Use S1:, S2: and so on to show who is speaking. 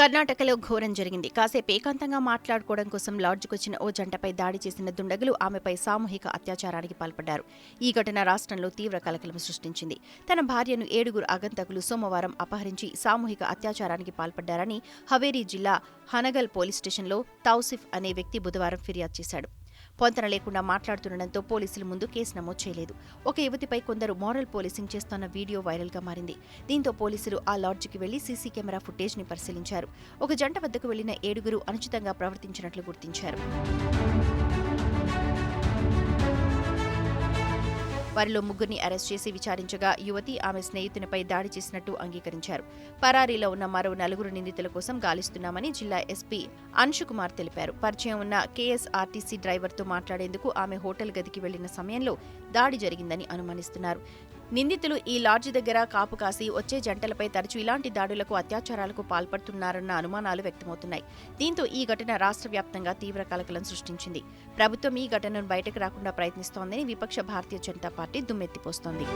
S1: కర్ణాటకలో ఘోరం జరిగింది. కాసేపు ఏకాంతంగా మాట్లాడుకోవడం కోసం లాడ్జ్కు వచ్చిన ఓ జంటపై దాడి చేసిన దుండగులు ఆమెపై సామూహిక అత్యాచారానికి పాల్పడ్డారు. ఈ ఘటన రాష్ట్రంలో తీవ్ర కలకలం సృష్టించింది. తన భార్యను ఏడుగురు ఆగంతకులు సోమవారం అపహరించి సామూహిక అత్యాచారానికి పాల్పడ్డారని హవేరీ జిల్లా హనగల్ పోలీస్ స్టేషన్లో తౌసిఫ్ అనే వ్యక్తి బుధవారం ఫిర్యాదు చేశాడు. పొంతన లేకుండా మాట్లాడుతుండటంతో పోలీసులు ముందు కేసు నమోదు చేయలేదు. ఒక యువతిపై కొందరు మోరల్ పోలీసింగ్ చేస్తున్న వీడియో వైరల్గా మారింది. దీంతో పోలీసులు ఆ లాడ్జికి వెళ్ళి సీసీ కెమెరా ఫుటేజ్ని పరిశీలించారు. ఒక జంట వద్దకు వెళ్ళిన ఏడుగురు అనుచితంగా ప్రవర్తించినట్లు గుర్తించారు. వారిలో ముగ్గురిని అరెస్ట్ చేసి విచారించగా యువతి ఆమె స్నేహితునిపై దాడి చేసినట్టు అంగీకరించారు. పరారీలో ఉన్న మరో నలుగురు నిందితుల కోసం గాలిస్తున్నామని జిల్లా ఎస్పీ అంశు కుమార్ తెలిపారు. పరిచయం ఉన్న కేఎస్ఆర్టీసీ డ్రైవర్తో మాట్లాడేందుకు ఆమె హోటల్ గదికి వెళ్ళిన సమయంలో దాడి జరిగిందని అనుమానిస్తున్నారు. నిందితులు ఈ లాడ్జ్ దగ్గర కాపు కాసి వచ్చే జంటలపై తరచూ ఇలాంటి దాడులకు అత్యాచారాలకు పాల్పడుతున్నారన్న అనుమానాలు వ్యక్తమవుతున్నాయి. దీంతో ఈ ఘటన రాష్ట్ర వ్యాప్తంగా తీవ్ర కలకలం సృష్టించింది. ప్రభుత్వం ఈ ఘటనను బయటకు రాకుండా ప్రయత్నిస్తోందని విపక్ష భారతీయ జనతా పార్టీ దుమ్మెత్తిపోస్తోంది.